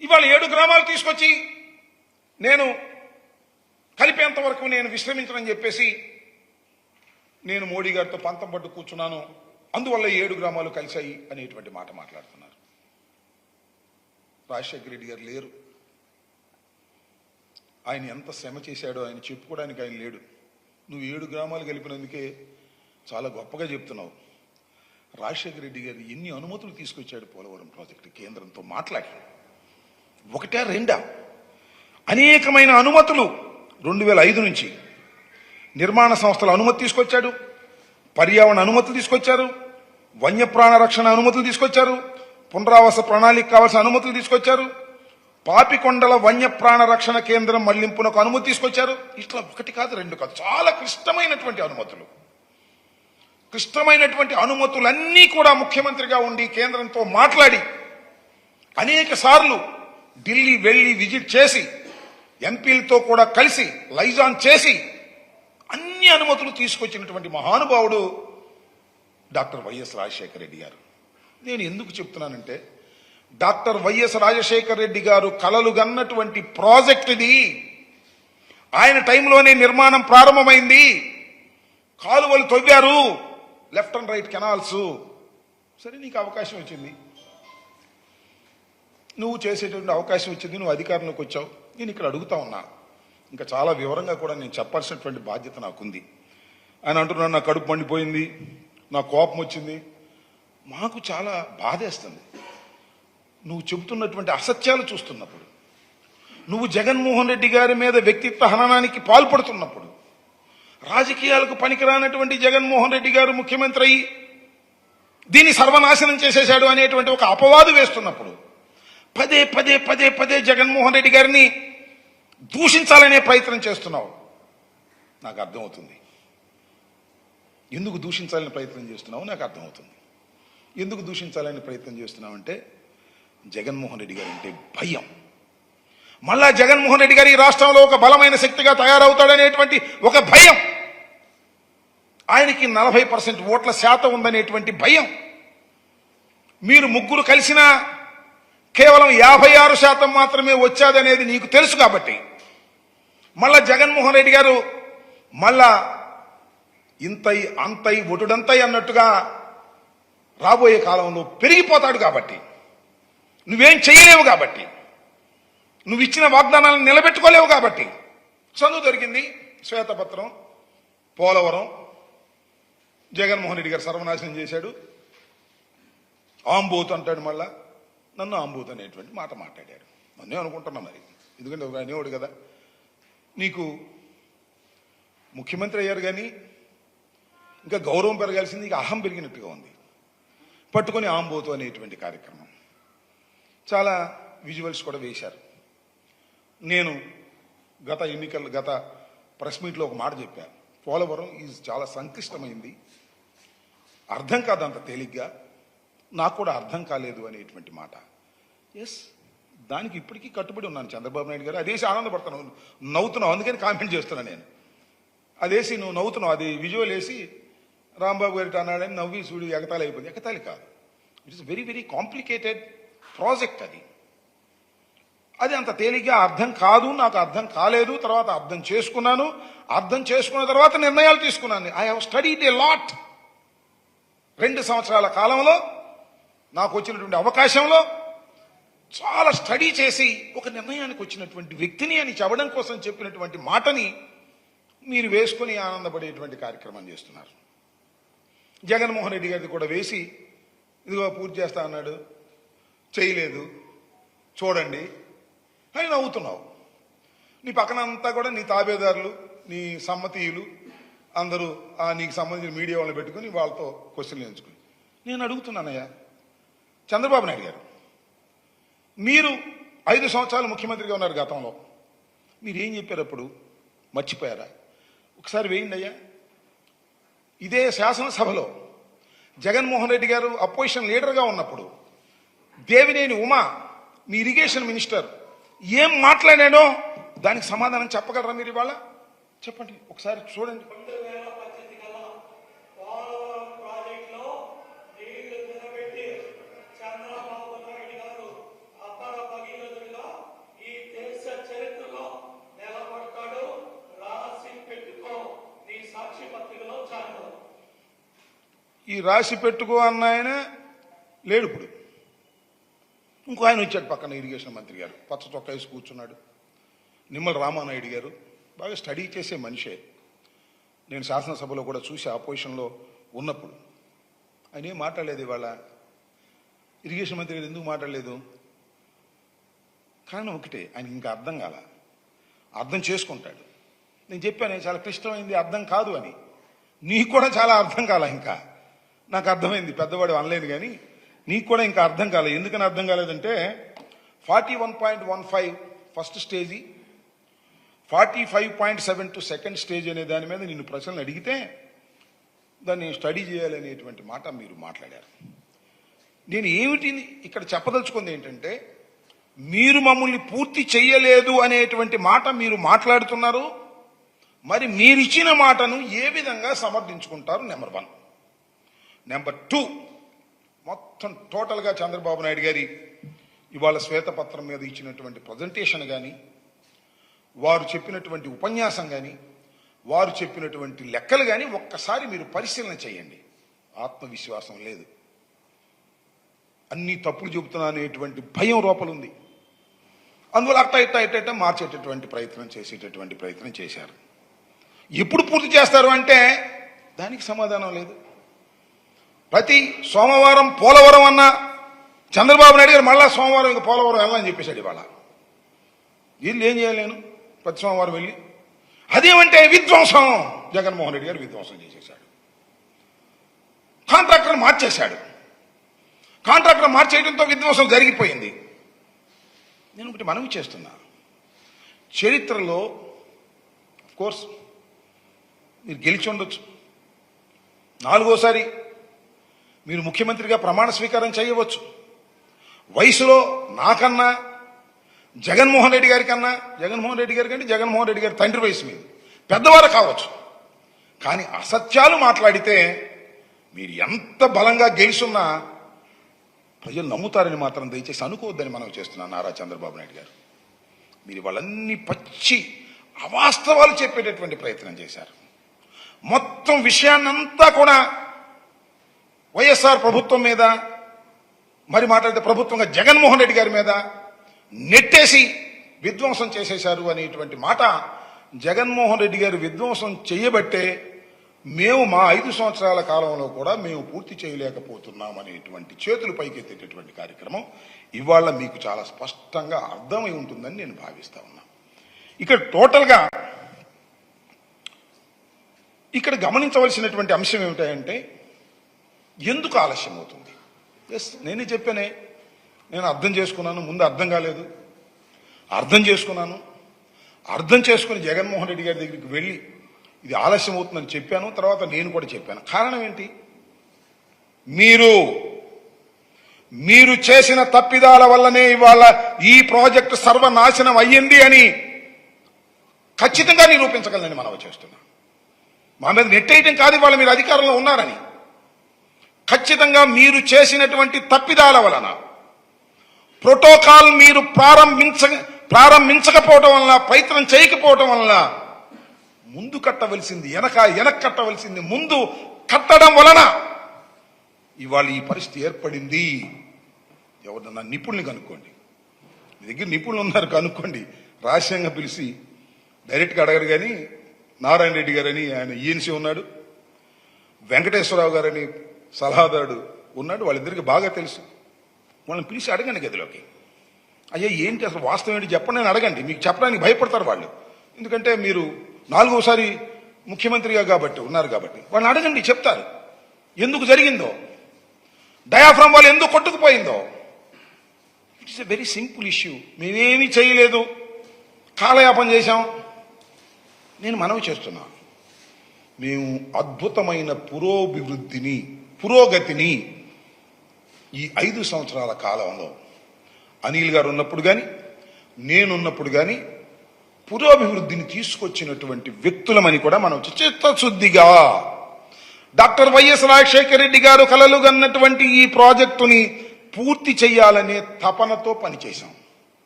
ఇవాళ ఏడు గ్రామాలు తీసుకొచ్చి నేను కలిపేంత వరకు నేను విశ్రమించనని చెప్పేసి నేను మోడీ గారితో పంతం పట్టు కూర్చున్నాను. అందువల్ల ఏడు గ్రామాలు కలిశాయి అనేటువంటి మాట మాట్లాడుతున్నారు. రాజశేఖర రెడ్డి గారు లేరు. ఆయన ఎంత శ్రమ చేశాడో ఆయన చెప్పుకోవడానికి ఆయన లేడు. నువ్వు ఏడు గ్రామాలు కలిపినందుకే చాలా గొప్పగా చెప్తున్నావు. రాజశేఖర రెడ్డి గారు ఎన్ని అనుమతులు తీసుకొచ్చాడు పోలవరం ప్రాజెక్టు కేంద్రంతో మాట్లాడి. ఒకటా రెండా? అనేకమైన అనుమతులు రెండు వేల ఐదు నుంచి. నిర్మాణ సంస్థల అనుమతి తీసుకొచ్చాడు పర్యావరణ అనుమతులు తీసుకొచ్చారు వన్యప్రాణ రక్షణ అనుమతులు తీసుకొచ్చారు పునరావాస ప్రణాళిక కావాల్సిన అనుమతులు తీసుకొచ్చారు పాపికొండల వన్యప్రాణ రక్షణ కేంద్రం మళ్ళింపునకు అనుమతి తీసుకొచ్చారు. ఇట్లా ఒకటి కాదు రెండు కాదు చాలా క్లిష్టమైనటువంటి అనుమతులు. క్లిష్టమైనటువంటి అనుమతులన్నీ కూడా ముఖ్యమంత్రిగా ఉండి కేంద్రంతో మాట్లాడి అనేక సార్లు ఢిల్లీ వెళ్ళి విజిట్ చేసి ఎంపీలతో కూడా కలిసి లైజాన్ చేసి అన్ని అనుమతులు తీసుకొచ్చినటువంటి మహానుభావుడు డాక్టర్ వైఎస్ రాజశేఖర రెడ్డి గారు. నేను ఎందుకు చెప్తున్నానంటే డాక్టర్ వైఎస్ రాజశేఖర రెడ్డి గారు కలలు గన్నటువంటి ప్రాజెక్ట్ ఇది ఆయన టైంలోనే నిర్మాణం ప్రారంభమైంది. కాలువలు తవ్వారు. Left and right canals. సరే నీకు అవకాశం వచ్చింది. నువ్వు చేసేటువంటి అవకాశం వచ్చింది నువ్వు అధికారంలోకి వచ్చావు. నేను ఇక్కడ అడుగుతా ఉన్నా. ఇంకా చాలా వివరంగా కూడా నేను చెప్పాల్సినటువంటి బాధ్యత నాకుంది. ఆయన అంటున్నాడు నా కడుపు మండిపోయింది నా కోపం వచ్చింది. మాకు చాలా బాధేస్తుంది నువ్వు చెబుతున్నటువంటి అసత్యాలు చూస్తున్నప్పుడు నువ్వు జగన్మోహన్ రెడ్డి గారి మీద వ్యక్తిత్వ హననానికి పాల్పడుతున్నప్పుడు రాజకీయాలకు పనికిరానటువంటి జగన్మోహన్ రెడ్డి గారు ముఖ్యమంత్రి అయ్యి దీన్ని సర్వనాశనం చేసేశాడు అనేటువంటి ఒక అపవాదు వేస్తున్నప్పుడు పదే పదే పదే పదే జగన్మోహన్ రెడ్డి గారిని దూషించాలనే ప్రయత్నం చేస్తున్నావు. నాకు అర్థమవుతుంది. ఎందుకు దూషించాలని ప్రయత్నం చేస్తున్నావు? నాకు అర్థమవుతుంది. ఎందుకు దూషించాలని ప్రయత్నం చేస్తున్నావంటే జగన్మోహన్ రెడ్డి గారు అంటే భయం. మళ్ళా జగన్మోహన్ రెడ్డి గారు ఈ రాష్ట్రంలో ఒక బలమైన శక్తిగా తయారవుతాడనేటువంటి ఒక భయం. ఆయనకి నలభై పర్సెంట్ ఓట్ల శాతం ఉందనేటువంటి భయం. మీరు ముగ్గురు కలిసినా కేవలం యాభై ఆరు శాతం మాత్రమే వచ్చాదనేది నీకు తెలుసు కాబట్టి. మళ్ళా జగన్మోహన్ రెడ్డి గారు మళ్ళా ఇంతై అంతై ఒటుడంతై అన్నట్టుగా రాబోయే కాలంలో పెరిగిపోతాడు కాబట్టి. నువ్వేం చేయలేవు కాబట్టి. నువ్వు ఇచ్చిన వాగ్దానాలను నిలబెట్టుకోలేవు కాబట్టి. చదువు దొరికింది శ్వేతపత్రం పోలవరం. జగన్మోహన్ రెడ్డి గారు సర్వనాశనం చేశాడు. ఆంబోత్ అంటాడు మళ్ళా. నన్ను అంబూత్ అనేటువంటి మాట మాట్లాడారు. నన్నే అనుకుంటున్నా మరి. ఎందుకంటే ఒక అనేవాడు కదా. నీకు ముఖ్యమంత్రి అయ్యారు కానీ ఇంకా గౌరవం పెరగాల్సింది ఇంకా అహం పెరిగినట్టుగా ఉంది. పట్టుకొని ఆంబోతు అనేటువంటి కార్యక్రమం. చాలా విజువల్స్ కూడా వేశారు. నేను గత ఎన్నికల గత ప్రెస్ మీట్లో ఒక మాట చెప్పాను పోలవరం ఈజ్ చాలా సంక్లిష్టమైంది. అర్థం కాదు అంత తేలిగ్గా. నాకు కూడా అర్థం కాలేదు అనేటువంటి మాట. ఎస్ దానికి ఇప్పటికీ కట్టుబడి ఉన్నాను చంద్రబాబు నాయుడు గారు. అదేసి ఆనందపడుతున్నావు నవ్వుతున్నావు అందుకని కామెంట్ చేస్తున్నాను నేను. అదేసి నువ్వు నవ్వుతున్నావు అది విజువల్ వేసి రాంబాబు గారి అన్నాడని నవ్వి చూడు ఎగతాళి అయిపోయింది. ఎగతాళి కాదు. It is very very complicated project అది. అది అంత తేలిగ్గా అర్థం కాదు నాకు అర్థం కాలేదు తర్వాత అర్థం చేసుకున్నాను. అర్థం చేసుకున్న తర్వాత నిర్ణయాలు తీసుకున్నాను. I have studied a lot రెండు సంవత్సరాల కాలంలో నాకు వచ్చినటువంటి అవకాశంలో చాలా స్టడీ చేసి ఒక నిర్ణయానికి వచ్చినటువంటి వ్యక్తిని అని చెప్పడం కోసం చెప్పినటువంటి మాటని మీరు వేసుకొని ఆనందపడేటువంటి కార్యక్రమం చేస్తున్నారు. జగన్మోహన్ రెడ్డి గారిది కూడా వేసి ఇదిగో పూర్తి చేస్తా అన్నాడు. చేయలేదు. చూడండి. అని నవ్వుతున్నావు. నీ పక్కన అంతా కూడా నీ తాబేదారులు నీ సమ్మతీయులు అందరూ ఆ నీకు సంబంధించిన మీడియా వాళ్ళని పెట్టుకుని వాళ్ళతో క్వశ్చన్లు ఎంచుకుని. నేను అడుగుతున్నానయ్యా. చంద్రబాబు నాయుడు గారు. మీరు ఐదు సంవత్సరాలు ముఖ్యమంత్రిగా ఉన్నారు గతంలో. మీరు ఏం చెప్పారు అప్పుడు? మర్చిపోయారా? ఒకసారి వేయండి అయ్యా. ఇదే శాసనసభలో జగన్మోహన్ రెడ్డి గారు అపోజిషన్ లీడర్గా ఉన్నప్పుడు దేవినేని ఉమా మీ ఇరిగేషన్ మినిస్టర్ ఏం మాట్లాడాడో దానికి సమాధానం చెప్పగలరా మీరు ఇవాళ? చెప్పండి. ఒకసారి చూడండి పోలవరం ప్రాజెక్టులో నీళ్ళు నిలబెట్టి చంద్రబాబు నాయుడు గారు అబ్బర భగీరథుడిగా ఈ రాసి పెట్టుకో అన్న ఆయన లేడు ఇప్పుడు. ఇంకో ఆయన వచ్చాడు పక్కన ఇరిగేషన్ మంత్రి గారు. పచ్చ చొక్కా వేసి కూర్చున్నాడు. నిమ్మల రామానాయుడు గారు. బాగా స్టడీ చేసే మనిషే. నేను శాసనసభలో కూడా చూసి ఆపోజిషన్లో ఉన్నప్పుడు ఆయన ఏం మాట్లాడలేదు ఇవాళ? ఇరిగేషన్ మంత్రి గారు ఎందుకు మాట్లాడలేదు? కారణం ఒకటే ఆయన ఇంకా అర్థం కాల. అర్థం చేసుకుంటాడు. నేను చెప్పాను చాలా క్లిష్టమైంది అర్థం కాదు అని. నీకు కూడా చాలా అర్థం కాల ఇంకా. నాకు అర్థమైంది. పెద్దవాడు అనలేదు కానీ నీకు కూడా ఇంకా అర్థం కాలేదు ఎందుకని అర్థం కాలేదంటే forty one point one five first stage forty five point seven two second stage అనే దాని మీద నిన్ను ప్రశ్నలు అడిగితే దాన్ని స్టడీ చేయాలనేటువంటి మాట మీరు మాట్లాడారు. నేను ఏమిటి ఇక్కడ చెప్పదలుచుకుంది ఏంటంటే మీరు మమ్మల్ని పూర్తి చేయలేదు అనేటువంటి మాట మీరు మాట్లాడుతున్నారు. మరి మీరిచ్చిన మాటను ఏ విధంగా సమర్థించుకుంటారు? Number one. నెంబర్ టూ మొత్తం టోటల్గా చంద్రబాబు నాయుడు గారి ఇవాళ శ్వేతపత్రం మీద ఇచ్చినటువంటి ప్రజెంటేషన్ కానీ వారు చెప్పినటువంటి ఉపన్యాసం కానీ వారు చెప్పినటువంటి లెక్కలు కానీ ఒక్కసారి మీరు పరిశీలన చేయండి. ఆత్మవిశ్వాసం లేదు. అన్ని తప్పులు చెబుతున్నా అనేటువంటి భయం లోపలుంది. అందువల్ల అట్ట ఇట్ట ఇట్ట ఇట్ట మార్చేటటువంటి ప్రయత్నం చేసేటటువంటి ప్రయత్నం చేశారు. ఎప్పుడు పూర్తి చేస్తారు అంటే దానికి సమాధానం లేదు. ప్రతి సోమవారం పోలవరం అన్న చంద్రబాబు నాయుడు గారు మళ్ళా సోమవారం ఇంకా పోలవరం వెళ్ళాలని చెప్పేశాడు ఇవాళ. వీళ్ళు ఏం చేయాలి నేను? ప్రతి సోమవారం వెళ్ళి. అదేమంటే విధ్వంసం. జగన్మోహన్ రెడ్డి గారు విధ్వంసం చేసేశాడు. కాంట్రాక్టర్ మార్చేశాడు. కాంట్రాక్టర్ మార్చేయడంతో విధ్వంసం జరిగిపోయింది. నేను ఒకటి మనవి చేస్తున్నా. చరిత్రలో కోర్స్ మీరు గెలిచి ఉండొచ్చు. నాలుగోసారి మీరు ముఖ్యమంత్రిగా ప్రమాణ స్వీకారం చేయవచ్చు. వయసులో నాకన్నా జగన్మోహన్ రెడ్డి గారి కన్నా జగన్మోహన్ రెడ్డి గారి కంటే జగన్మోహన్ రెడ్డి గారి తండ్రి వయసు మీద. పెద్దవారు కావచ్చు. కానీ అసత్యాలు మాట్లాడితే మీరు ఎంత బలంగా గెలుచున్నా ప్రజలు నమ్ముతారని మాత్రం దయచేసి అనుకోవద్దని మనం చేస్తున్నాం నారా చంద్రబాబు నాయుడు గారు. మీరు వాళ్ళన్ని పచ్చి అవాస్తవాలు చెప్పేటటువంటి ప్రయత్నం చేశారు. మొత్తం విషయాన్నంతా కూడా వైఎస్ఆర్ ప్రభుత్వం మీద మరి మాట్లాడితే ప్రభుత్వంగా జగన్మోహన్ రెడ్డి గారి మీద నెట్టేసి విధ్వంసం చేసేశారు అనేటువంటి మాట జగన్మోహన్ రెడ్డి గారు విధ్వంసం చేయబట్టే మేము మా ఐదు సంవత్సరాల కాలంలో కూడా మేము పూర్తి చేయలేకపోతున్నాం అనేటువంటి చేతులు పైకెత్తేటటువంటి కార్యక్రమం ఇవాళ మీకు చాలా స్పష్టంగా అర్థమై ఉంటుందని నేను భావిస్తా ఉన్నా. ఇక్కడ టోటల్గా ఇక్కడ గమనించవలసినటువంటి అంశం ఏమిటంటే ఎందుకు ఆలస్యం అవుతుంది ఎస్ నేనే చెప్పానే. నేను అర్థం చేసుకున్నాను ముందు అర్థం కాలేదు. అర్థం చేసుకున్నాను. అర్థం చేసుకుని జగన్మోహన్ రెడ్డి గారి దగ్గరికి వెళ్ళి ఇది ఆలస్యం అవుతుందని చెప్పాను తర్వాత నేను కూడా చెప్పాను. కారణం ఏంటి? మీరు మీరు చేసిన తప్పిదాల వల్లనే ఇవాళ ఈ ప్రాజెక్ట్ సర్వనాశనం అయ్యింది అని ఖచ్చితంగా నిరూపించగలనని మనవ చేస్తున్నా మా మీద నెట్టేయటం కాదు ఇవాళ మీరు అధికారంలో ఉన్నారని. ఖచ్చితంగా మీరు చేసినటువంటి తప్పిదాల వలన ప్రోటోకాల్ మీరు ప్రారంభించ ప్రారంభించకపోవటం వలన ప్రయత్నం చేయకపోవటం వలన ముందు కట్టవలసింది వెనక వెనక కట్టవలసింది ముందు కట్టడం వలన ఇవాళ ఈ పరిస్థితి ఏర్పడింది. ఎవరన్నా నిపుణుల్ని కనుక్కోండి. మీ దగ్గర నిపుణులు ఉన్నారు కనుక్కోండి. రహస్యంగా పిలిచి డైరెక్ట్గా అడగరు కానీ నారాయణ రెడ్డి గారని ఆయన ఈఎన్సీ ఉన్నాడు వెంకటేశ్వరరావు గారని సలహాదారుడు ఉన్నాడు వాళ్ళిద్దరికి బాగా తెలుసు. వాళ్ళని పిలిచి అడగండి గదిలోకి. అయ్యా ఏంటి అసలు వాస్తవం ఏంటి చెప్పండి నేను అడగండి. మీకు చెప్పడానికి భయపడతారు వాళ్ళు. ఎందుకంటే మీరు నాలుగోసారి ముఖ్యమంత్రిగా కాబట్టి ఉన్నారు కాబట్టి. వాళ్ళని అడగండి చెప్తారు. ఎందుకు జరిగిందో. డయాఫ్రమ్ వాళ్ళు ఎందుకు కొట్టుకుపోయిందో. It's a very simple issue మేమేమీ చేయలేదు. కాలయాపన చేశాం. నేను మనవి చేస్తున్నాను మేము అద్భుతమైన పురోభివృద్ధిని పురోగతిని ఈ ఐదు సంవత్సరాల కాలంలో అనిల్ గారు ఉన్నప్పుడు కానీ నేనున్నప్పుడు కానీ పురోభివృద్ధిని తీసుకొచ్చినటువంటి వ్యక్తులమని కూడా మనం చిత్తశుద్ధిగా డాక్టర్ వైఎస్ రాజశేఖర రెడ్డి గారు కలలుగన్నటువంటి ఈ ప్రాజెక్టుని పూర్తి చేయాలనే తపనతో పనిచేశాం.